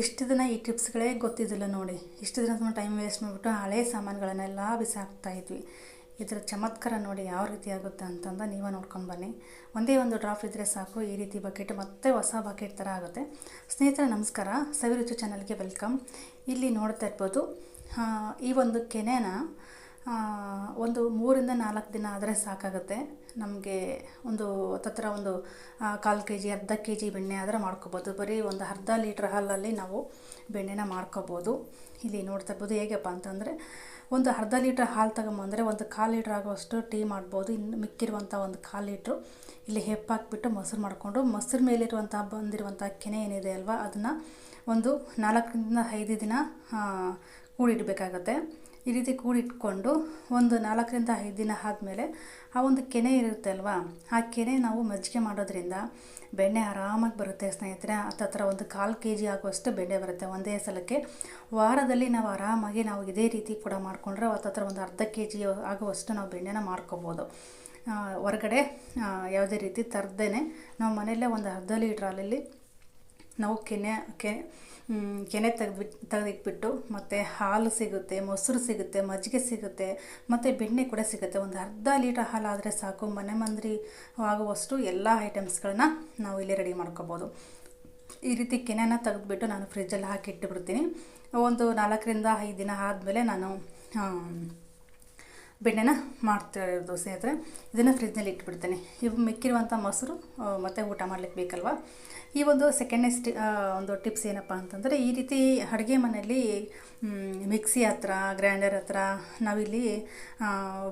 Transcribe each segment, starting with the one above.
ಇಷ್ಟು ದಿನ ಈ ಟಿಪ್ಸ್ಗಳೇ ಗೊತ್ತಿದ್ದಿಲ್ಲ ನೋಡಿ. ಇಷ್ಟು ದಿನ ಟೈಮ್ ವೇಸ್ಟ್ ಮಾಡಿಬಿಟ್ಟು ಹಳೆ ಸಾಮಾನುಗಳನ್ನೆಲ್ಲ ಬಿಸಾಕ್ತಾ ಇದ್ವಿ. ಇದರ ಚಮತ್ಕಾರ ನೋಡಿ ಯಾವ ರೀತಿ ಆಗುತ್ತೆ ಅಂತಂದು ನೀವೇ ನೋಡ್ಕೊಂಡು ಬನ್ನಿ. ಒಂದೇ ಒಂದು ಡ್ರಾಪ್ ಇದ್ದರೆ ಸಾಕು. ಈ ರೀತಿ ಬಕೆಟ್ ಮತ್ತೆ ಹೊಸ ಬಕೆಟ್ ಥರ ಆಗುತ್ತೆ. ಸ್ನೇಹಿತರೆ, ನಮಸ್ಕಾರ. ಸವಿರುಚಿ ಚಾನಲ್ಗೆ ವೆಲ್ಕಮ್. ಇಲ್ಲಿ ನೋಡ್ತಾ ಇರ್ಬೋದು ಈ ಒಂದು ಕೆನೆನ ಒಂದು ಮೂರಿಂದ ನಾಲ್ಕು ದಿನ ಆದರೆ ಸಾಕಾಗುತ್ತೆ. ನಮಗೆ ಒಂದು ಹತ್ತತ್ರ ಒಂದು ಕಾಲು ಕೆ ಜಿ ಅರ್ಧ ಕೆ ಜಿ ಬೆಣ್ಣೆ ಆದರೆ ಮಾಡ್ಕೋಬೋದು. ಬರೀ ಒಂದು ಅರ್ಧ ಲೀಟ್ರ್ ಹಾಲಲ್ಲಿ ನಾವು ಬೆಣ್ಣೆನ ಮಾಡ್ಕೋಬೋದು. ಇಲ್ಲಿ ನೋಡ್ತಾ ಇರ್ಬೋದು ಹೇಗಪ್ಪ ಅಂತಂದರೆ, ಒಂದು ಅರ್ಧ ಲೀಟ್ರ್ ಹಾಲು ತಗೊಂಬಂದರೆ ಒಂದು ಕಾಲು ಲೀಟ್ರ್ ಆಗುವಷ್ಟು ಟೀ ಮಾಡ್ಬೋದು. ಇನ್ನು ಮಿಕ್ಕಿರುವಂಥ ಒಂದು ಕಾಲು ಲೀಟ್ರು ಇಲ್ಲಿ ಹೆಪ್ಪಾಕ್ಬಿಟ್ಟು ಮೊಸರು ಮಾಡಿಕೊಂಡು, ಮೊಸರು ಮೇಲಿರುವಂಥ ಬಂದಿರುವಂಥ ಕೆನೆ ಏನಿದೆ ಅಲ್ವಾ, ಅದನ್ನು ಒಂದು ನಾಲ್ಕರಿಂದ ಐದು ದಿನ ಕೂಡಿಡಬೇಕಾಗತ್ತೆ ಈ ರೀತಿ ಕೂಡಿಟ್ಕೊಂಡು ಒಂದು ನಾಲ್ಕರಿಂದ ಐದು ದಿನ ಆದಮೇಲೆ ಆ ಒಂದು ಕೆನೆ ಇರುತ್ತೆ ಅಲ್ವಾ? ಆ ಕೆನೆ ನಾವು ಮಜ್ಜಿಗೆ ಮಾಡೋದ್ರಿಂದ ಬೆಣ್ಣೆ ಆರಾಮಾಗಿ ಬರುತ್ತೆ ಸ್ನೇಹಿತರೆ. ಹತ್ತತ್ರ ಒಂದು ಕಾಲು ಕೆ ಜಿ ಆಗುವಷ್ಟು ಬೆಣ್ಣೆ ಬರುತ್ತೆ ಒಂದೇ ಸಲಕ್ಕೆ. ವಾರದಲ್ಲಿ ನಾವು ಆರಾಮಾಗಿ ನಾವು ಇದೇ ರೀತಿ ಕೂಡ ಮಾಡಿಕೊಂಡ್ರೆ ಹತ್ತತ್ರ ಒಂದು ಅರ್ಧ ಕೆ ಜಿ ಆಗುವಷ್ಟು ನಾವು ಬೆಣ್ಣೆನ ಮಾಡ್ಕೋಬೋದು. ಹೊರಗಡೆ ಯಾವುದೇ ರೀತಿ ತರದೇ ನಾವು ಮನೆಯಲ್ಲೇ ಒಂದು ಅರ್ಧ ಲೀಟ್ರ್ ಹಾಲಲ್ಲಿ ನಾವು ಕೆನೆ, ಕೆ ಕೆನೆ ತೆಗೆದ್ಬಿಟ್ಟು ತೆಗೆದಿಟ್ಬಿಟ್ಟು ಮತ್ತು ಹಾಲು ಸಿಗುತ್ತೆ, ಮೊಸರು ಸಿಗುತ್ತೆ, ಮಜ್ಜಿಗೆ ಸಿಗುತ್ತೆ, ಮತ್ತು ಬೆಣ್ಣೆ ಕೂಡ ಸಿಗುತ್ತೆ. ಒಂದು ಅರ್ಧ ಲೀಟ್ರ್ ಹಾಲು ಆದರೆ ಸಾಕು. ಮನೆ ಮಂದ್ರಿ ಆಗುವಷ್ಟು ಎಲ್ಲ ಐಟಮ್ಸ್ಗಳನ್ನ ನಾವು ಇಲ್ಲಿ ರೆಡಿ ಮಾಡ್ಕೋಬೋದು. ಈ ರೀತಿ ಕೆನೆನ ತೆಗೆದ್ಬಿಟ್ಟು ನಾನು ಫ್ರಿಜ್ಜಲ್ಲಿ ಹಾಕಿ ಇಟ್ಟುಬಿಡ್ತೀನಿ ಒಂದು ನಾಲ್ಕರಿಂದ ಐದು ದಿನ ಆದಮೇಲೆ ನಾನು ಬೆಣ್ಣೆನ ಮಾಡ್ತಾ ದೋಸೆ ಹತ್ರ ಇದನ್ನು ಫ್ರಿಜ್ನಲ್ಲಿ ಇಟ್ಬಿಡ್ತೇನೆ. ಇವು ಮಿಕ್ಕಿರುವಂಥ ಮೊಸರು ಮತ್ತು ಊಟ ಮಾಡ್ಲಿಕ್ಕೆ ಬೇಕಲ್ವ? ಈ ಒಂದು ಸೆಕೆಂಡ್ನೇ ಸ್ಟಿ ಒಂದು ಟಿಪ್ಸ್ ಏನಪ್ಪ ಅಂತಂದರೆ, ಈ ರೀತಿ ಅಡುಗೆ ಮನೆಯಲ್ಲಿ ಮಿಕ್ಸಿ ಹತ್ರ ಗ್ರೈಂಡರ್ ಹತ್ರ ನಾವಿಲ್ಲಿ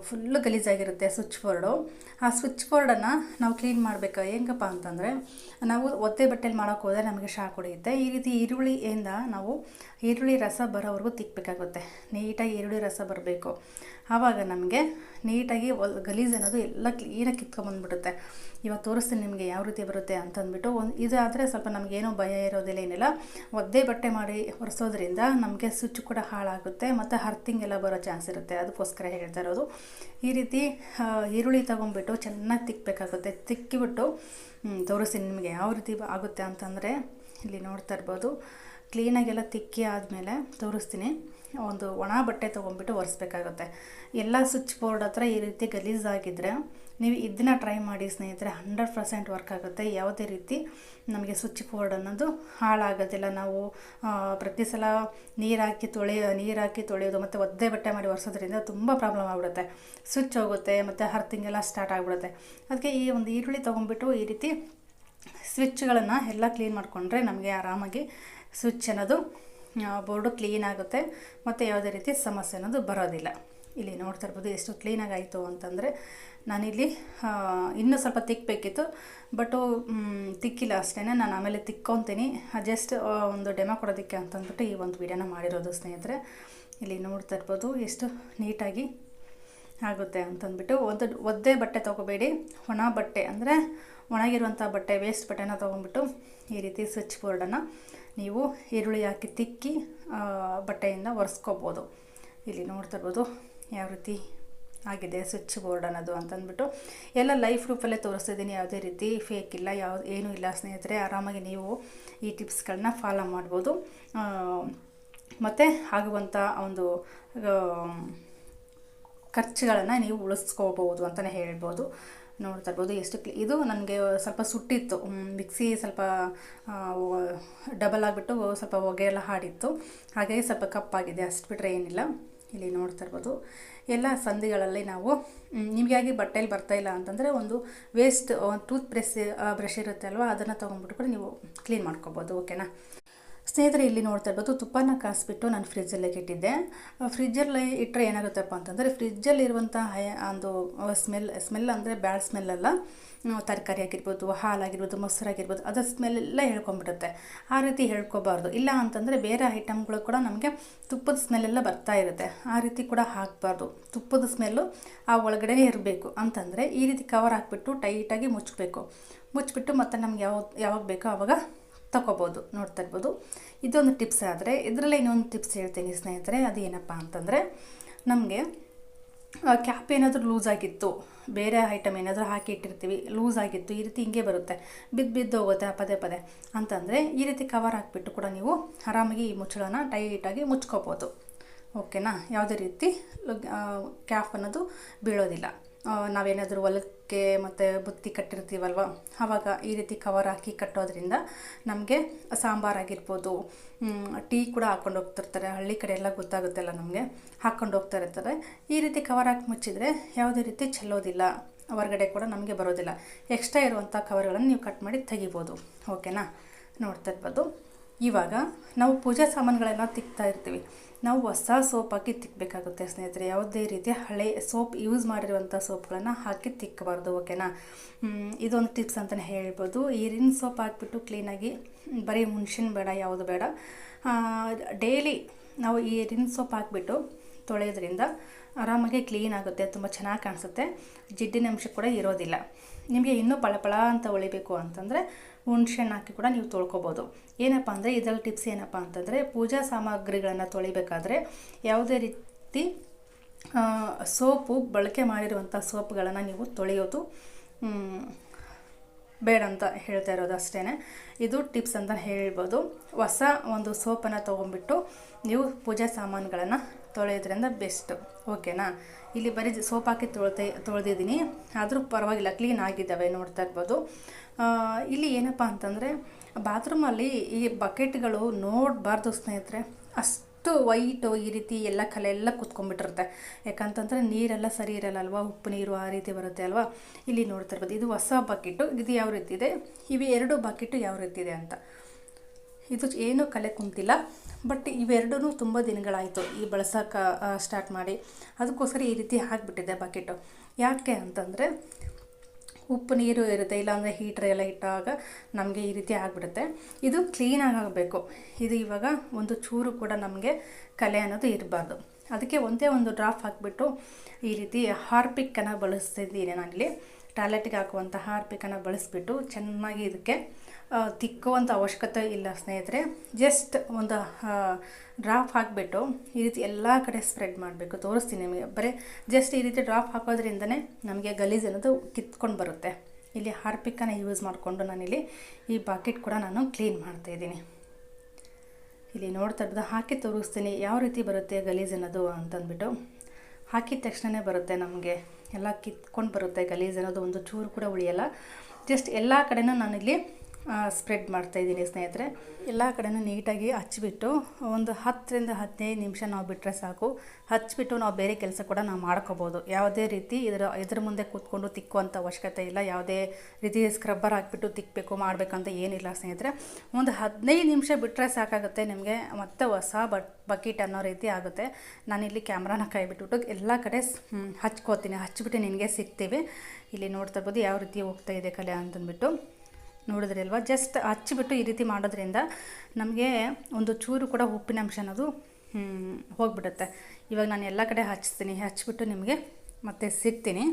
ಫುಲ್ಲು ಗಲೀಜಾಗಿರುತ್ತೆ ಸ್ವಿಚ್ ಬೋರ್ಡು ಆ ಸ್ವಿಚ್ ಬೋರ್ಡನ್ನು ನಾವು ಕ್ಲೀನ್ ಮಾಡಬೇಕು, ಹೆಂಗಪ್ಪ ಅಂತಂದರೆ, ನಾವು ಒದ್ದೆ ಬಟ್ಟೆಲಿ ಮಾಡೋಕೆ ಹೋದರೆ ನಮಗೆ ಶಾಕ್ ಹೊಡೆಯುತ್ತೆ. ಈ ರೀತಿ ಈರುಳ್ಳಿಯಿಂದ ನಾವು ಈರುಳ್ಳಿ ರಸ ಬರೋವರೆಗೂ ತಿಕ್ಕಬೇಕಾಗುತ್ತೆ ನೀಟಾಗಿ ಈರುಳ್ಳಿ ರಸ ಬರಬೇಕು. ಆವಾಗ ನಮಗೆ ನೀಟಾಗಿ ಒಲ್, ಗಲೀಜು ಅನ್ನೋದು ಎಲ್ಲ ಕ್ಲೀನಾಗಿ ಕಿತ್ಕೊಂಬಂದ್ಬಿಡುತ್ತೆ ಇವಾಗ ತೋರಿಸ್ತೀನಿ ನಿಮಗೆ ಯಾವ ರೀತಿ ಬರುತ್ತೆ ಅಂತಂದ್ಬಿಟ್ಟು ಒಂದು ಇದಾದರೆ ಸ್ವಲ್ಪ ನಮಗೇನೂ ಭಯ ಇರೋದಿಲ್ಲ, ಏನಿಲ್ಲ. ಒದ್ದೆ ಬಟ್ಟೆ ಮಾಡಿ ಒರೆಸೋದ್ರಿಂದ ನಮಗೆ ಸ್ವಿಚ್ ಕೂಡ ಹಾಳಾಗುತ್ತೆ, ಮತ್ತು ಹರ್ತಿಂಗ್ ಎಲ್ಲ ಬರೋ ಚಾನ್ಸ್ ಇರುತ್ತೆ. ಅದಕ್ಕೋಸ್ಕರ ಹೇಳ್ತಾ ಇರೋದು. ಈ ರೀತಿ ಈರುಳ್ಳಿ ತೊಗೊಂಡ್ಬಿಟ್ಟು ಚೆನ್ನಾಗಿ ತಿಕ್ಕಬೇಕಾಗುತ್ತೆ ತಿಕ್ಕಿಬಿಟ್ಟು ತೋರಿಸ್ತೀನಿ ನಿಮಗೆ ಯಾವ ರೀತಿ ಆಗುತ್ತೆ ಅಂತಂದರೆ ಇಲ್ಲಿ ನೋಡ್ತಾ ಇರ್ಬೋದು. ಕ್ಲೀನಾಗೆಲ್ಲ ತಿಕ್ಕಿ ಆದಮೇಲೆ ತೋರಿಸ್ತೀನಿ. ಒಂದು ಒಣ ಬಟ್ಟೆ ತೊಗೊಂಡ್ಬಿಟ್ಟು ಒರೆಸ್ಬೇಕಾಗುತ್ತೆ. ಎಲ್ಲ ಸ್ವಿಚ್ ಬೋರ್ಡ್ ಹತ್ರ ಈ ರೀತಿ ಗಲೀಜಾಗಿದ್ದರೆ ನೀವು ಇದನ್ನ ಟ್ರೈ ಮಾಡಿ ಸ್ನೇಹಿತರೆ, ಹಂಡ್ರೆಡ್ ಪರ್ಸೆಂಟ್ ವರ್ಕ್ ಆಗುತ್ತೆ. ಯಾವುದೇ ರೀತಿ ನಮಗೆ ಸ್ವಿಚ್ ಬೋರ್ಡ್ ಅನ್ನೋದು ಹಾಳಾಗೋದಿಲ್ಲ. ನಾವು ಪ್ರತಿ ಸಲ ನೀರು ಹಾಕಿ ತೊಳೆಯೋ ನೀರು ಹಾಕಿ ತೊಳೆಯೋದು ಮತ್ತು ಒದ್ದೆ ಬಟ್ಟೆ ಮಾಡಿ ಒರೆಸೋದ್ರಿಂದ ತುಂಬ ಪ್ರಾಬ್ಲಮ್ ಆಗಿಬಿಡುತ್ತೆ. ಸ್ವಿಚ್ ಹೋಗುತ್ತೆ ಮತ್ತು ಹರ್ತಿಂಗೆಲ್ಲ ಸ್ಟಾರ್ಟ್ ಆಗಿಬಿಡುತ್ತೆ. ಅದಕ್ಕೆ ಈ ಒಂದು ಈರುಳ್ಳಿ ತೊಗೊಂಡ್ಬಿಟ್ಟು ಈ ರೀತಿ ಸ್ವಿಚ್ಗಳನ್ನು ಎಲ್ಲ ಕ್ಲೀನ್ ಮಾಡಿಕೊಂಡ್ರೆ ನಮಗೆ ಆರಾಮಾಗಿ ಸ್ವಿಚ್ ಅನ್ನೋದು ಬೋರ್ಡು ಕ್ಲೀನ್ ಆಗುತ್ತೆ. ಮತ್ತು ಯಾವುದೇ ರೀತಿ ಸಮಸ್ಯೆ ಅನ್ನೋದು ಬರೋದಿಲ್ಲ. ಇಲ್ಲಿ ನೋಡ್ತಾ ಇರ್ಬೋದು ಎಷ್ಟು ಕ್ಲೀನಾಗಿ ಆಯಿತು ಅಂತಂದರೆ, ನಾನಿಲ್ಲಿ ಇನ್ನೂ ಸ್ವಲ್ಪ ತಿಕ್ಕಬೇಕಿತ್ತು ಬಟ್ಟು ತಿಕ್ಕಿಲ್ಲ ಅಷ್ಟೇ ನಾನು ಆಮೇಲೆ ತಿಕ್ಕೊತೀನಿ. ಜಸ್ಟ್ ಒಂದು ಡೆಮೋ ಕೊಡೋದಕ್ಕೆ ಅಂತಂದ್ಬಿಟ್ಟು ಈ ಒಂದು ವಿಡಿಯೋನ ಮಾಡಿರೋದು ಸ್ನೇಹಿತರೆ. ಇಲ್ಲಿ ನೋಡ್ತಾ ಇರ್ಬೋದು ಎಷ್ಟು ನೀಟಾಗಿ ಆಗುತ್ತೆ ಅಂತಂದ್ಬಿಟ್ಟು. ಒಂದು, ಒದ್ದೆ ಬಟ್ಟೆ ತೊಗೋಬೇಡಿ. ಒಣ ಬಟ್ಟೆ ಅಂದರೆ ಒಣಗಿರುವಂಥ ಬಟ್ಟೆ ವೇಸ್ಟ್ ಬಟ್ಟೆನ ತೊಗೊಂಡ್ಬಿಟ್ಟು ಈ ರೀತಿ ಸ್ವಿಚ್ ಬೋರ್ಡನ್ನು ನೀವು ಈರುಳ್ಳಿ ಹಾಕಿ ತಿಕ್ಕಿ ಬಟ್ಟೆಯಿಂದ ಒರೆಸ್ಕೋಬೋದು. ಇಲ್ಲಿ ನೋಡ್ತಾ ಇರ್ಬೋದು ಯಾವ ರೀತಿ ಆಗಿದೆ ಸ್ವಿಚ್ ಬೋರ್ಡ್ ಅನ್ನೋದು ಅಂತಂದ್ಬಿಟ್ಟು. ಎಲ್ಲ ಲೈಫ್ ರೂಪಲ್ಲೇ ತೋರಿಸ್ತಿದ್ದೀನಿ. ಯಾವುದೇ ರೀತಿ ಫೇಕ್ ಇಲ್ಲ, ಯಾವ, ಏನೂ ಇಲ್ಲ ಸ್ನೇಹಿತರೆ. ಆರಾಮಾಗಿ ನೀವು ಈ ಟಿಪ್ಸ್ಗಳನ್ನ ಫಾಲೋ ಮಾಡ್ಬೋದು. ಮತ್ತು ಆಗುವಂಥ ಒಂದು ಖರ್ಚುಗಳನ್ನು ನೀವು ಉಳಿಸ್ಕೋಬೋದು ಅಂತಲೇ ಹೇಳ್ಬೋದು. ನೋಡ್ತಾ ಇರ್ಬೋದು, ಎಷ್ಟು ಕ್ಲಿ ಇದು ನನಗೆ ಸ್ವಲ್ಪ ಸುಟ್ಟಿತ್ತು. ಮಿಕ್ಸಿ ಸ್ವಲ್ಪ ಡಬಲ್ ಆಗಿಬಿಟ್ಟು ಸ್ವಲ್ಪ ಹೊಗೆ ಎಲ್ಲ ಹಾಡಿತ್ತು. ಹಾಗಾಗಿ ಸ್ವಲ್ಪ ಕಪ್ಪಾಗಿದೆ ಅಷ್ಟು ಬಿಟ್ಟರೆ ಏನಿಲ್ಲ. ಇಲ್ಲಿ ನೋಡ್ತಾ ಇರ್ಬೋದು. ಎಲ್ಲ ಸಂಧಿಗಳಲ್ಲಿ ನಾವು ನಿಮಗಾಗಿ ಬಟ್ಟೆಯಲ್ಲಿ ಇಲ್ಲ ಅಂತಂದರೆ ಒಂದು ವೇಸ್ಟ್ ಟೂತ್ ಬ್ರಷ್ ಬ್ರಷ್ ಇರುತ್ತೆ ಅಲ್ವಾ, ಅದನ್ನು ತೊಗೊಂಡ್ಬಿಟ್ಟು ಕೂಡ ನೀವು ಕ್ಲೀನ್ ಮಾಡ್ಕೊಬೋದು ಓಕೆನಾ ಸ್ನೇಹಿತರೆ, ಇಲ್ಲಿ ನೋಡ್ತಾ ಇರ್ಬೋದು, ತುಪ್ಪನ ಕಾಯಿಸ್ಬಿಟ್ಟು ನಾನು ಫ್ರಿಜ್ಜಲ್ಲೇ ಇಟ್ಟಿದ್ದೆ ಫ್ರಿಜ್ಜಲ್ಲಿ ಇಟ್ಟರೆ ಏನಾಗುತ್ತಪ್ಪ ಅಂತಂದರೆ, ಫ್ರಿಜ್ಜಲ್ಲಿರುವಂಥ ಹೈ ಒಂದು ಸ್ಮೆಲ್ ಸ್ಮೆಲ್ ಅಂದರೆ ಬ್ಯಾಡ್ ಸ್ಮೆಲ್ ಅಲ್ಲ. ತರಕಾರಿ ಆಗಿರ್ಬೋದು, ಹಾಲಾಗಿರ್ಬೋದು, ಮೊಸರಾಗಿರ್ಬೋದು, ಅದರ ಸ್ಮೆಲ್ ಎಲ್ಲ ಹೇಳ್ಕೊಂಬಿಡುತ್ತೆ ಆ ರೀತಿ ಹೇಳ್ಕೊಬಾರ್ದು. ಇಲ್ಲ ಅಂತಂದರೆ ಬೇರೆ ಐಟಮ್ಗಳು ಕೂಡ ನಮಗೆ ತುಪ್ಪದ ಸ್ಮೆಲ್ಲೆಲ್ಲ ಬರ್ತಾ ಇರುತ್ತೆ. ಆ ರೀತಿ ಕೂಡ ಹಾಕಬಾರ್ದು. ತುಪ್ಪದ ಸ್ಮೆಲ್ಲು ಆ ಒಳಗಡೆ ಇರಬೇಕು. ಅಂತಂದರೆ ಈ ರೀತಿ ಕವರ್ ಹಾಕ್ಬಿಟ್ಟು ಟೈಟಾಗಿ ಮುಚ್ಚಬೇಕು ಮುಚ್ಚಿಬಿಟ್ಟು ಮತ್ತೆ ನಮ್ಗೆ ಯಾವ ಯಾವಾಗ ಬೇಕೋ ಆವಾಗ ತಗೋಬೋದು, ನೋಡ್ತಾ ಇರ್ಬೋದು. ಇದೊಂದು ಟಿಪ್ಸ್ ಆದರೆ, ಇದರಲ್ಲೇ ಇನ್ನೊಂದು ಟಿಪ್ಸ್ ಹೇಳ್ತೀನಿ ಸ್ನೇಹಿತರೆ, ಅದು ಏನಪ್ಪ ಅಂತಂದರೆ, ನಮಗೆ ಕ್ಯಾಪ್ ಏನಾದರೂ ಲೂಸ್ ಆಗಿತ್ತು, ಬೇರೆ ಐಟಮ್ ಏನಾದರೂ ಹಾಕಿ ಇಟ್ಟಿರ್ತೀವಿ ಲೂಸ್ ಆಗಿತ್ತು, ಈ ರೀತಿ ಹಿಂಗೆ ಬರುತ್ತೆ. ಬಿದ್ದು ಬಿದ್ದು ಹೋಗುತ್ತೆ, ಪದೇ ಪದೇ. ಅಂತಂದರೆ, ಈ ರೀತಿ ಕವರ್ ಹಾಕಿಬಿಟ್ಟು ಕೂಡ ನೀವು ಆರಾಮಾಗಿ ಈ ಮುಚ್ಚಳನ ಟೈಟಾಗಿ ಮುಚ್ಕೋಬೋದು. ಓಕೆನಾ ಯಾವುದೇ ರೀತಿ ಕ್ಯಾಪ್ ಅನ್ನೋದು ಬೀಳೋದಿಲ್ಲ. ನಾವೇನಾದರೂ ಹೊಲಕ್ಕೆ ಮತ್ತು ಬುತ್ತಿ ಕಟ್ಟಿರ್ತೀವಲ್ವ? ಆವಾಗ ಈ ರೀತಿ ಕವರ್ ಹಾಕಿ ಕಟ್ಟೋದ್ರಿಂದ ನಮಗೆ ಸಾಂಬಾರಾಗಿರ್ಬೋದು ಟೀ ಕೂಡ ಹಾಕ್ಕೊಂಡು ಹೋಗ್ತಿರ್ತಾರೆ. ಹಳ್ಳಿ ಕಡೆ ಎಲ್ಲ ಗೊತ್ತಾಗುತ್ತಲ್ಲ ನಮಗೆ. ಹಾಕ್ಕೊಂಡು ಹೋಗ್ತಾ ಇರ್ತಾರೆ. ಈ ರೀತಿ ಕವರ್ ಹಾಕಿ ಮುಚ್ಚಿದರೆ ಯಾವುದೇ ರೀತಿ ಚೆಲ್ಲೋದಿಲ್ಲ. ಹೊರಗಡೆ ಕೂಡ ನಮಗೆ ಬರೋದಿಲ್ಲ. ಎಕ್ಸ್ಟ್ರಾ ಇರುವಂಥ ಕವರ್ಗಳನ್ನು ನೀವು ಕಟ್ ಮಾಡಿ ತೆಗಿಬೋದು. ಓಕೆನಾ ನೋಡ್ತಾ ಇರ್ಬೋದು. ಇವಾಗ ನಾವು ಪೂಜಾ ಸಾಮಾನುಗಳೆಲ್ಲ ತಿಕ್ತಾ ಇರ್ತೀವಿ. ನಾವು ಹೊಸ ಸೋಪ್ ಹಾಕಿ ತಿಕ್ಕಬೇಕಾಗುತ್ತೆ ಸ್ನೇಹಿತರೆ. ಯಾವುದೇ ರೀತಿ ಹಳೆ ಸೋಪ್ ಯೂಸ್ ಮಾಡಿರುವಂಥ ಸೋಪ್ಗಳನ್ನು ಹಾಕಿ ತಿಕ್ಕಬಾರ್ದು ಓಕೆನಾ ಇದೊಂದು ಟಿಪ್ಸ್ ಅಂತಲೇ ಹೇಳ್ಬೋದು. ಈ ರಿನ್ ಸೋಪ್ ಹಾಕಿಬಿಟ್ಟು ಕ್ಲೀನಾಗಿ ಬರೀ ಹುಣ್ಸಿನ ಬೇಡ, ಯಾವುದು ಬೇಡ. ಡೈಲಿ ನಾವು ಈ ರಿನ್ ಸೋಪ್ ಹಾಕಿಬಿಟ್ಟು ತೊಳೆಯೋದ್ರಿಂದ ಆರಾಮಾಗಿ ಕ್ಲೀನ್ ಆಗುತ್ತೆ, ತುಂಬ ಚೆನ್ನಾಗಿ ಕಾಣಿಸುತ್ತೆ. ಜಿಡ್ಡಿನ ಅಂಶ ಕೂಡ ಇರೋದಿಲ್ಲ. ನಿಮಗೆ ಇನ್ನೂ ಪಳಪಳ ಅಂತ ಹೊಳಿಬೇಕು ಅಂತಂದರೆ ಹುಣ್ಸೆಹಣ್ಣು ಹಾಕಿ ಕೂಡ ನೀವು ತೊಳ್ಕೊಬೋದು. ಏನಪ್ಪ ಅಂದರೆ ಇದರಲ್ಲಿ ಟಿಪ್ಸ್ ಏನಪ್ಪ ಅಂತಂದರೆ ಪೂಜಾ ಸಾಮಗ್ರಿಗಳನ್ನು ತೊಳಿಬೇಕಾದ್ರೆ ಯಾವುದೇ ರೀತಿ ಸೋಪು, ಬಳಕೆ ಮಾಡಿರುವಂಥ ಸೋಪ್ಗಳನ್ನು ನೀವು ತೊಳೆಯೋದು ಬೇಡ ಅಂತ ಹೇಳ್ತಾ ಇರೋದು ಅಷ್ಟೇ ಇದು ಟಿಪ್ಸ್ ಅಂತ ಹೇಳ್ಬೋದು. ಹೊಸ ಒಂದು ಸೋಪನ್ನು ತೊಗೊಂಡ್ಬಿಟ್ಟು ನೀವು ಪೂಜಾ ಸಾಮಾನುಗಳನ್ನು ತೊಳೆಯೋದ್ರಿಂದ ಬೆಸ್ಟ್. ಓಕೆನಾ? ಇಲ್ಲಿ ಬರೀ ಸೋಪ್ ಹಾಕಿ ತೊಳ್ತೆ, ತೊಳೆದಿದ್ದೀನಿ. ಆದರೂ ಪರವಾಗಿಲ್ಲ, ಕ್ಲೀನ್ ಆಗಿದ್ದಾವೆ ನೋಡ್ತಾ ಇರ್ಬೋದು. ಇಲ್ಲಿ ಏನಪ್ಪ ಅಂತಂದರೆ, ಬಾತ್ರೂಮಲ್ಲಿ ಈ ಬಕೆಟ್ಗಳು ನೋಡಬಾರ್ದು ಸ್ನೇಹಿತರೆ. ಅಷ್ಟು ವೈಟು ಈ ರೀತಿ ಎಲ್ಲ ಕಲೆ ಎಲ್ಲ ಕುತ್ಕೊಂಡ್ಬಿಟ್ಟಿರುತ್ತೆ. ಯಾಕಂತಂದರೆ ನೀರೆಲ್ಲ ಸರಿ ಇರಲ್ಲ ಅಲ್ವಾ? ಉಪ್ಪು ನೀರು ಆ ರೀತಿ ಬರುತ್ತೆ ಅಲ್ವಾ? ಇಲ್ಲಿ ನೋಡ್ತಾ ಇರ್ಬೋದು ಇದು ಹೊಸ ಬಕೆಟು ಇದು ಯಾವ ರೀತಿ ಇದೆ? ಇವು ಎರಡು ಬಕೆಟು ಯಾವ ರೀತಿ ಇದೆ ಅಂತ. ಇದು ಏನೂ ಕಲೆ ಕುಂತಿಲ್ಲ. ಬಟ್ ಇವೆರಡೂ ತುಂಬ ದಿನಗಳಾಯಿತು ಈ ಬಳಸೋಕೆ ಸ್ಟಾರ್ಟ್ ಮಾಡಿ. ಅದಕ್ಕೋಸ್ಕರ ಈ ರೀತಿ ಹಾಕಿಬಿಟ್ಟಿದೆ ಬಕೆಟು ಯಾಕೆ ಅಂತಂದರೆ ಉಪ್ಪು ನೀರು ಇರುತ್ತೆ, ಇಲ್ಲಾಂದರೆ ಹೀಟ್ರ್ ಎಲ್ಲ ಇಟ್ಟಾಗ ನಮಗೆ ಈ ರೀತಿ ಆಗಿಬಿಡುತ್ತೆ. ಇದು ಕ್ಲೀನಾಗಿ ಆಗಬೇಕು. ಇದು ಇವಾಗ ಒಂದು ಚೂರು ಕೂಡ ನಮಗೆ ಕಲೆ ಅನ್ನೋದು ಇರಬಾರ್ದು. ಅದಕ್ಕೆ ಒಂದೇ ಒಂದು ಡ್ರಾಪ್ ಹಾಕಿಬಿಟ್ಟು ಈ ರೀತಿ ಹಾರ್ಪಿಕ್ಕನ್ನು ಬಳಸ್ತಿದ್ದೀನಿ ನಾನಿಲ್ಲಿ. ಟಾಯ್ಲೆಟ್ಗೆ ಹಾಕುವಂತಹ ಹಾರ್ಪಿಕ್ಕನ್ನು ಬಳಸಿಬಿಟ್ಟು ಚೆನ್ನಾಗಿ ಇದಕ್ಕೆ ತಿಕ್ಕುವಂಥ ಅವಶ್ಯಕತೆ ಇಲ್ಲ ಸ್ನೇಹಿತರೆ. ಜಸ್ಟ್ ಒಂದು ಡ್ರಾಪ್ ಹಾಕಿಬಿಟ್ಟು ಈ ರೀತಿ ಎಲ್ಲ ಕಡೆ ಸ್ಪ್ರೆಡ್ ಮಾಡಬೇಕು. ತೋರಿಸ್ತೀನಿ ನಿಮಗೆ. ಬರೀ ಜಸ್ಟ್ ಈ ರೀತಿ ಡ್ರಾಪ್ ಹಾಕೋದ್ರಿಂದನೇ ನಮಗೆ ಗಲೀಜು ಅನ್ನೋದು ಕಿತ್ಕೊಂಡು ಬರುತ್ತೆ. ಇಲ್ಲಿ ಹಾರ್ಪಿಕನ ಯೂಸ್ ಮಾಡಿಕೊಂಡು ನಾನಿಲ್ಲಿ ಈ ಬಾಕೆಟ್ ಕೂಡ ನಾನು ಕ್ಲೀನ್ ಮಾಡ್ತಾಯಿದ್ದೀನಿ ಇಲ್ಲಿ ನೋಡ್ತಾ ಹಾಕಿ ತೋರಿಸ್ತೀನಿ. ಯಾವ ರೀತಿ ಬರುತ್ತೆ ಗಲೀಜು ಅನ್ನೋದು ಅಂತಂದ್ಬಿಟ್ಟು ಹಾಕಿದ ತಕ್ಷಣವೇ ಬರುತ್ತೆ ನಮಗೆ. ಎಲ್ಲ ಕಿತ್ಕೊಂಡು ಬರುತ್ತೆ ಗಲೀಜು ಅನ್ನೋದು ಒಂದು ಚೂರು ಕೂಡ ಉಳಿಯಲ್ಲ. ಜಸ್ಟ್ ಎಲ್ಲ ಕಡೆನೂ ನಾನಿಲ್ಲಿ ಸ್ಪ್ರೆಡ್ ಮಾಡ್ತಾ ಇದ್ದೀನಿ ಸ್ನೇಹಿತರೆ. ಎಲ್ಲ ಕಡೆನೂ ನೀಟಾಗಿ ಹಚ್ಚಿಬಿಟ್ಟು ಒಂದು ಹತ್ತರಿಂದ ಹದಿನೈದು ನಿಮಿಷ ನಾವು ಬಿಟ್ಟರೆ ಸಾಕು. ಹಚ್ಚಿಬಿಟ್ಟು ನಾವು ಬೇರೆ ಕೆಲಸ ಕೂಡ ನಾವು ಮಾಡ್ಕೋಬೋದು. ಯಾವುದೇ ರೀತಿ ಇದರ, ಇದ್ರ ಮುಂದೆ ಕೂತ್ಕೊಂಡು ತಿಕ್ಕುವಂಥ ಅವಶ್ಯಕತೆ ಇಲ್ಲ. ಯಾವುದೇ ರೀತಿ ಸ್ಕ್ರಬ್ಬರ್ ಹಾಕಿಬಿಟ್ಟು ತಿಕ್ಕಬೇಕು ಮಾಡಬೇಕಂತ ಏನಿಲ್ಲ ಸ್ನೇಹಿತರೆ. ಒಂದು ಹದಿನೈದು ನಿಮಿಷ ಬಿಟ್ಟರೆ ಸಾಕಾಗುತ್ತೆ ನಿಮಗೆ. ಮತ್ತೆ ಹೊಸ ಬಟ್, ಬಕೀಟ್ ಅನ್ನೋ ರೀತಿ ಆಗುತ್ತೆ. ನಾನಿಲ್ಲಿ ಕ್ಯಾಮ್ರಾನ ಕೈ ಬಿಟ್ಬಿಟ್ಟು ಎಲ್ಲ ಕಡೆ ಹಚ್ಕೋತೀನಿ. ಹಚ್ಚಿಬಿಟ್ಟು ನಿನಗೆ ಸಿಗ್ತೀವಿ. ಇಲ್ಲಿ ನೋಡ್ತಾ ಇರ್ಬೋದು ಯಾವ ರೀತಿ ಹೋಗ್ತಾ ಇದೆ ಕಲೆ ಅಂತಂದ್ಬಿಟ್ಟು. ನೋಡಿದ್ರಿ ಅಲ್ವಾ ಜಸ್ಟ್ ಹಚ್ಚಿಬಿಟ್ಟು ಈ ರೀತಿ ಮಾಡೋದ್ರಿಂದ ನಮಗೆ ಒಂದು ಚೂರು ಕೂಡ ಉಪ್ಪಿನ ಅಂಶ ಅನ್ನೋದು ಹೋಗ್ಬಿಡುತ್ತೆ. ಇವಾಗ ನಾನು ಎಲ್ಲ ಕಡೆ ಹಚ್ತೀನಿ. ಹಚ್ಚಿಬಿಟ್ಟು ನಿಮಗೆ ಮತ್ತೆ ಸಿಗ್ತೀನಿ.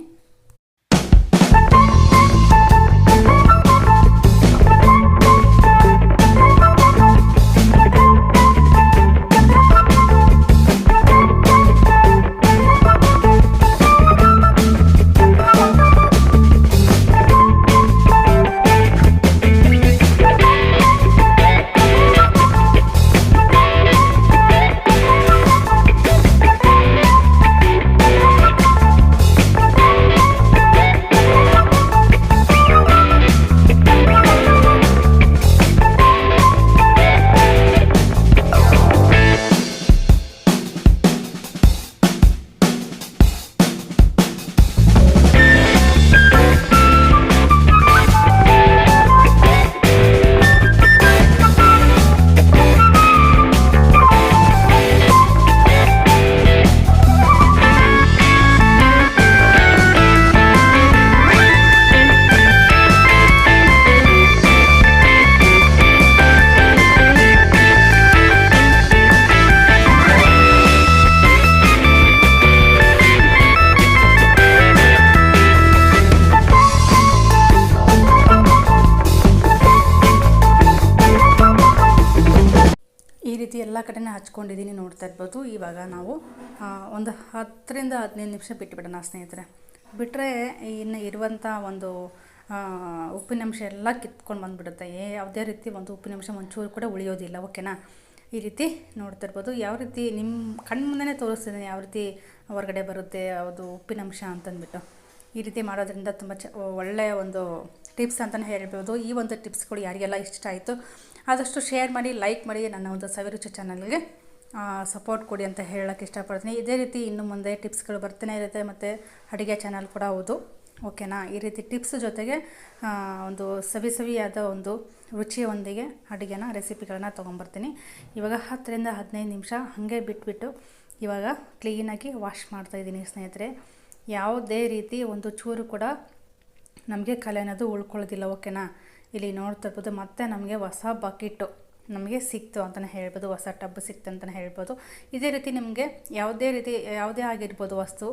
ಕಡೆನೇ ಹಚ್ಕೊಂಡಿದ್ದೀನಿ ನೋಡ್ತಾ ಇರ್ಬೋದು. ಇವಾಗ ನಾವು ಒಂದು ಹತ್ತರಿಂದ ಹದಿನೈದು ನಿಮಿಷ ಬಿಟ್ಟುಬಿಡೋಣ ಸ್ನೇಹಿತರೆ. ಬಿಟ್ಟರೆ ಇನ್ನು ಇರುವಂಥ ಒಂದು ಉಪ್ಪಿನಂಶ ಎಲ್ಲ ಕಿತ್ಕೊಂಡು ಬಂದುಬಿಡುತ್ತೆ. ಯಾವುದೇ ರೀತಿ ಒಂದು ಉಪ್ಪಿನಂಶ ಒಂಚೂರು ಕೂಡ ಉಳಿಯೋದಿಲ್ಲ, ಓಕೆನಾ? ಈ ರೀತಿ ನೋಡ್ತಾ ಇರ್ಬೋದು. ಯಾವ ರೀತಿ ನಿಮ್ಮ ಕಣ್ಣು ಮುಂದೆನೇ ತೋರಿಸ್ತಿದ್ದೀನಿ ಯಾವ ರೀತಿ ಹೊರಗಡೆ ಬರುತ್ತೆ ಅದು ಉಪ್ಪಿನಂಶ ಅಂತಂದ್ಬಿಟ್ಟು. ಈ ರೀತಿ ಮಾಡೋದ್ರಿಂದ ತುಂಬ ಚ, ಒಳ್ಳೆಯ ಒಂದು ಟಿಪ್ಸ್ ಅಂತಲೇ ಹೇಳ್ಬೋದು. ಈ ಒಂದು ಟಿಪ್ಸ್ಗಳು ಯಾರಿಗೆಲ್ಲ ಇಷ್ಟ ಆಯಿತು ಆದಷ್ಟು ಶೇರ್ ಮಾಡಿ ಲೈಕ್ ಮಾಡಿ ನನ್ನ ಒಂದು ಸವಿರುಚಿ ಚಾನಲ್ಗೆ ಸಪೋರ್ಟ್ ಕೊಡಿ ಅಂತ ಹೇಳೋಕ್ಕೆ ಇಷ್ಟಪಡ್ತೀನಿ. ಇದೇ ರೀತಿ ಇನ್ನು ಮುಂದೆ ಟಿಪ್ಸ್ಗಳು ಬರ್ತಾನೆ ಇರುತ್ತೆ ಮತ್ತು ಅಡುಗೆ ಚಾನಲ್ ಕೂಡ ಹೌದು. ಓಕೆನಾ ಈ ರೀತಿ ಟಿಪ್ಸ್ ಜೊತೆಗೆ ಒಂದು ಸವಿ ಸವಿಯಾದ ಒಂದು ರುಚಿಯೊಂದಿಗೆ ಅಡುಗೆನ ರೆಸಿಪಿಗಳನ್ನ ತೊಗೊಂಬರ್ತೀನಿ. ಇವಾಗ ಹತ್ತರಿಂದ ಹದಿನೈದು ನಿಮಿಷ ಹಾಗೆ ಬಿಟ್ಬಿಟ್ಟು ಇವಾಗ ಕ್ಲೀನಾಗಿ ವಾಶ್ ಮಾಡ್ತಾಯಿದ್ದೀನಿ ಸ್ನೇಹಿತರೆ. ಯಾವುದೇ ರೀತಿ ಒಂದು ಚೂರು ಕೂಡ ನಮಗೆ ಕಲೆ ಅನ್ನೋದು ಉಳ್ಕೊಳ್ಳೋದಿಲ್ಲ ಓಕೆನಾ ಇಲ್ಲಿ ನೋಡ್ತಾ ಇರ್ಬೋದು, ಮತ್ತೆ ನಮಗೆ ಹೊಸ ಬಕೆಟು ನಮಗೆ ಸಿಕ್ತು ಅಂತಲೇ ಹೇಳ್ಬೋದು, ಹೊಸ ಟಬ್ ಸಿಕ್ತು ಅಂತಲೇ ಹೇಳ್ಬೋದು. ಇದೇ ರೀತಿ ನಿಮಗೆ ಯಾವುದೇ ರೀತಿ, ಯಾವುದೇ ಆಗಿರ್ಬೋದು ವಸ್ತು,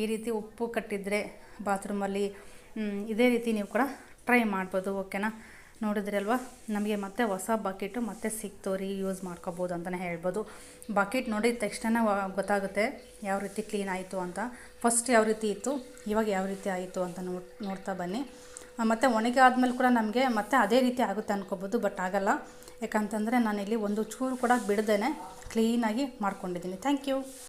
ಈ ರೀತಿ ಉಪ್ಪು ಕಟ್ಟಿದರೆ ಬಾತ್ರೂಮಲ್ಲಿ ಇದೇ ರೀತಿ ನೀವು ಕೂಡ ಟ್ರೈ ಮಾಡ್ಬೋದು ಓಕೆನಾ ನೋಡಿದ್ರಲ್ವಾ ನಮಗೆ ಮತ್ತೆ ಹೊಸ ಬಕೆಟು ಮತ್ತೆ ಸಿಕ್ತು ರೀ ಯೂಸ್ ಮಾಡ್ಕೋಬೋದು ಅಂತಲೇ ಹೇಳ್ಬೋದು. ಬಕೆಟ್ ನೋಡಿದ ತಕ್ಷಣ ಗೊತ್ತಾಗುತ್ತೆ ಯಾವ ರೀತಿ ಕ್ಲೀನ್ ಆಯಿತು ಅಂತ. ಫಸ್ಟ್ ಯಾವ ರೀತಿ ಇತ್ತು, ಇವಾಗ ಯಾವ ರೀತಿ ಆಯಿತು ಅಂತ ನೋಡ್, ನೋಡ್ತಾ ಬನ್ನಿ. ಮತ್ತು ಒಣಗಿ ಆದಮೇಲೆ ಕೂಡ ನಮಗೆ ಮತ್ತೆ ಅದೇ ರೀತಿ ಆಗುತ್ತೆ ಅನ್ಕೋಬೋದು ಬಟ್ ಆಗಲ್ಲ. ಯಾಕಂತಂದರೆ ನಾನಿಲ್ಲಿ ಒಂದು ಚೂರು ಕೂಡ ಬಿಡದೇ ಕ್ಲೀನಾಗಿ ಮಾಡ್ಕೊಂಡಿದ್ದೀನಿ. Thank you